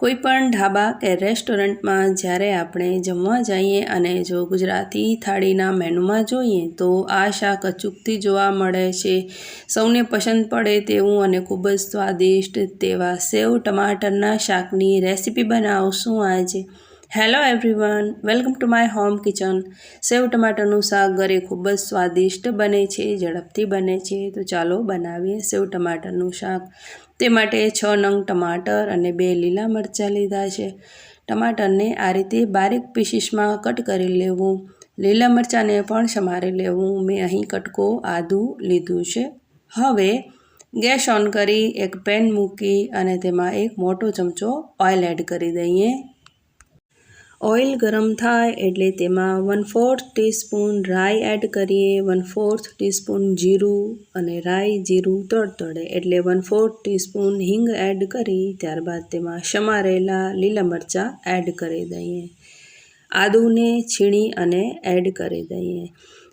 કોઈ પણ ઢાબા કે રેસ્ટોરન્ટમાં જ્યારે આપણે જમવા જઈએ અને જો ગુજરાતી થાળીના મેનુમાં જોઈએ તો આ શાક અચૂકથી જોવા મળે છે. સૌને પસંદ પડે તેવું અને ખૂબ જ સ્વાદિષ્ટ તેવા સેવ ટમાટરના શાકની રેસીપી બનાવશું આજે. Hello everyone welcome to my home kitchen sev ટમાટરનું શાક ઘરે ખૂબ જ સ્વાદિષ્ટ બને છે, ઝડપથી બને છે. તો ચાલો બનાવીએ સેવ ટમાટરનું શાક. તે માટે છ નંગ ટમાટર અને બે લીલા મરચાં લીધા છે. ટમાટરને આ રીતે બારીક પીસીસમાં કટ કરી લેવું. લીલા મરચાંને પણ સમારી લેવું. મેં અહીં કટકો આદું લીધું છે. હવે ગેસ ઓન કરી એક પેન મૂકી અને તેમાં એક મોટો ચમચો ઓઇલ એડ કરી દઈએ. ઓઇલ ગરમ થાય એટલે તેમાં વન ફોર્થ ટીસ્પૂન રાઈ એડ કરીએ. વન ફોર્થ ટીસ્પૂન જીરું અને રાઈ જીરું તડતડે એટલે વન ફોર્થ ટીસ્પૂન હિંગ એડ કરી ત્યારબાદ તેમાં સમારેલા લીલા મરચાં એડ કરી દઈએ. આદુને છીણી અને એડ કરી દઈએ.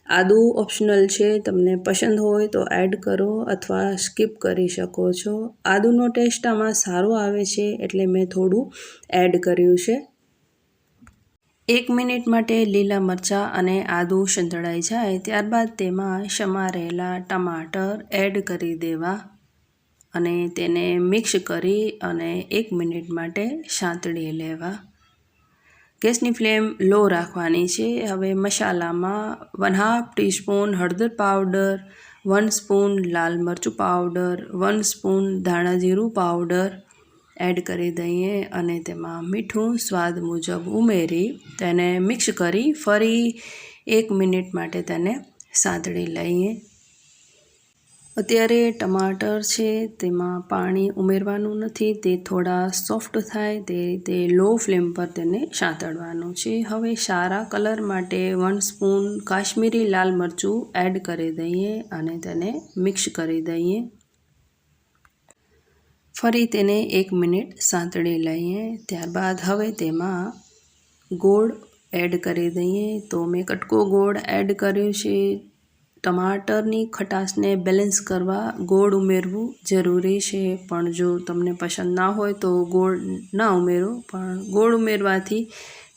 આદુ ઓપ્શનલ છે, તમને પસંદ હોય તો એડ કરો અથવા સ્કીપ કરી શકો છો. આદુનો ટેસ્ટ આમાં સારો આવે છે એટલે મેં થોડું એડ કર્યું છે. એક મિનિટ માટે લીલા મરચાં અને આદું સંતળાઈ જાય ત્યારબાદ તેમાં સમારેલા ટમાટર એડ કરી દેવા અને તેને મિક્સ કરી અને એક મિનિટ માટે સાંતળી લેવા. ગેસની ફ્લેમ લો રાખવાની છે. હવે મસાલામાં વન હાફ ટીસ્પૂન હળદર પાવડર, વન સ્પૂન લાલ મરચું પાવડર, વન સ્પૂન ધાણા જીરું પાવડર એડ કરી દઈએ અને તેમાં મીઠું સ્વાદ મુજબ ઉમેરી તેને મિક્સ કરી ફરી એક મિનિટ માટે તેને સાંતળી લઈએ. અત્યારે ટમાટર છે, તેમાં પાણી ઉમેરવાનું નથી, તે થોડા સોફ્ટ થાય, તે રીતે લો ફ્લેમ પર તેને સાંતળવાનું છે. હવે સારા કલર માટે વન સ્પૂન કાશ્મીરી લાલ મરચું એડ કરી દઈએ અને તેને મિક્સ કરી દઈએ. ફરી તેને એક મિનિટ સાંતળી લઈએ. ત્યારબાદ હવે તેમાં ગોળ એડ કરી દઈએ. તો મેં કટકો ગોળ એડ કર્યો છે. ટમાટરની ખટાશને બેલેન્સ કરવા ગોળ ઉમેરવું જરૂરી છે. પણ જો તમને પસંદ ના હોય તો ગોળ ના ઉમેરો. પણ ગોળ ઉમેરવાથી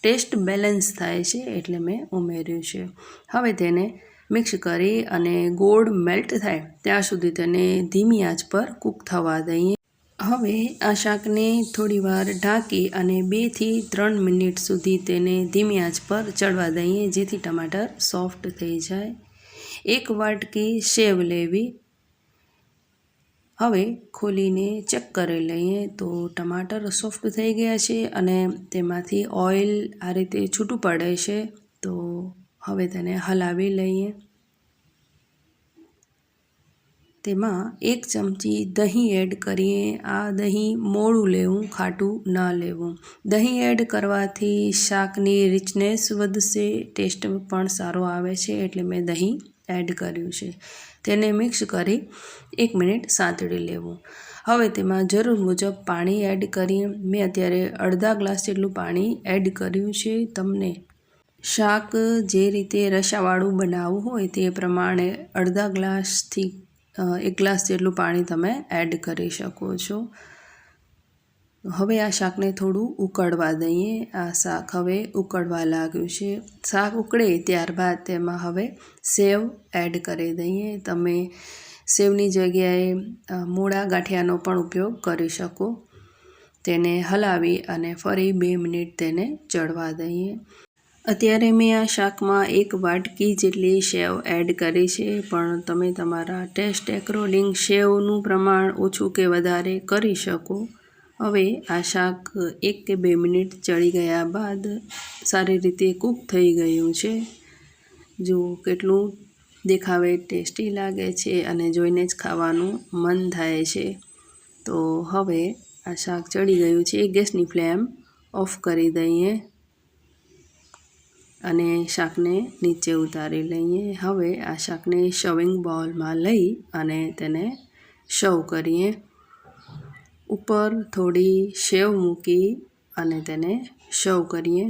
ટેસ્ટ બેલેન્સ થાય છે એટલે મેં ઉમેર્યું છે. હવે તેને મિક્સ કરી અને ગોળ મેલ્ટ થાય ત્યાં સુધી તેને ધીમી આંચ પર કૂક થવા દઈએ. હવે આ શાકને થોડીવાર ઢાંકી અને બેથી ત્રણ મિનિટ સુધી તેને ધીમી આંચ પર ચડવા દઈએ, જેથી ટમાટર સોફ્ટ થઈ જાય. એક વાટકી સેવ લેવી. હવે ખોલીને ચેક કરી લઈએ તો ટમાટર સોફ્ટ થઈ ગયા છે અને તેમાંથી ઓઇલ આ રીતે છૂટું પડે છે. તો હવે તેને હલાવી લઈએ. તેમાં એક ચમચી દહીં એડ કરીએ. આ દહીં મોળું લેવું, ખાટું ન લેવું. દહીં એડ કરવાથી શાકની રિચનેસ વધશે ટેસ્ટ પણ સારો આવે છે એટલે મેં દહીં એડ કર્યું છે. તેને મિક્સ કરી એક મિનિટ સાંતળી લેવું. હવે તેમાં જરૂર મુજબ પાણી એડ કરી મેં અત્યારે અડધા ગ્લાસ જેટલું પાણી એડ કર્યું છે તમને. શાક જે રીતે રસાવાળું બનાવવું હોય તે પ્રમાણે અડધા ગ્લાસથી એક ગ્લાસ જેટલું પાણી તમે એડ કરી શકો છો. હવે આ શાકને થોડું ઉકળવા દઈએ. આ શાક હવે ઉકળવા લાગ્યું છે. શાક ઉકળે ત્યારબાદ તેમાં હવે સેવ એડ કરી દઈએ. તમે સેવની જગ્યાએ મૂળા ગાંઠિયાનો પણ ઉપયોગ કરી શકો. તેને હલાવી અને ફરી બે મિનિટ તેને ચડવા દઈએ. અત્યારે મેં આ શાકમાં એક વાટકી જેટલી સેવ એડ કરી છે, પણ તમે તમારા ટેસ્ટ એક્રોડિંગ સેવનું પ્રમાણ ઓછું કે વધારે કરી શકો. હવે આ શાક એક કે બે મિનિટ ચડી ગયા બાદ સારી રીતે કૂક થઈ ગયું છે. જો કેટલું દેખાવે ટેસ્ટી લાગે છે અને જોઈને જ ખાવાનું મન થાય છે. તો હવે આ શાક ચડી ગયું છે, ગેસની ફ્લેમ ઓફ કરી દઈએ. અને શાકને નીચે ઉતારી લઈએ. હવે આ શાકને શવિંગ બોલમાં લઈ અને તેને શવ કરીએ. ઉપર થોડી શેવ મૂકી અને તેને શવ કરીએ.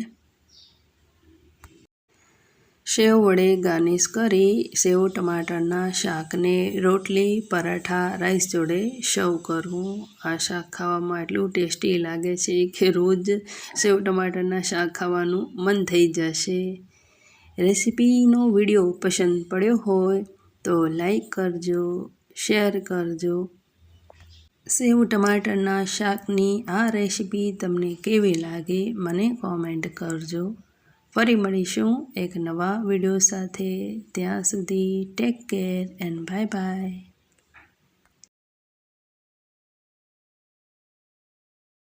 સેવ વડે ગાર્નિશ કરી સેવ ટમાટરના શાકને રોટલી, પરાઠા, રાઈસ જોડે સર્વ કરવું. આ શાક ખાવામાં એટલું ટેસ્ટી લાગે છે કે રોજ સેવ ટમાટરના શાક ખાવાનું મન થઈ જશે. રેસિપીનો વીડિયો પસંદ પડ્યો હોય તો લાઈક કરજો, શેર કરજો. સેવ ટમાટરના શાકની આ રેસિપી તમને કેવી લાગે મને કોમેન્ટ કરજો. ફરી મળીશું એક નવા વીડિયો સાથે. ત્યાં સુધી take care and bye bye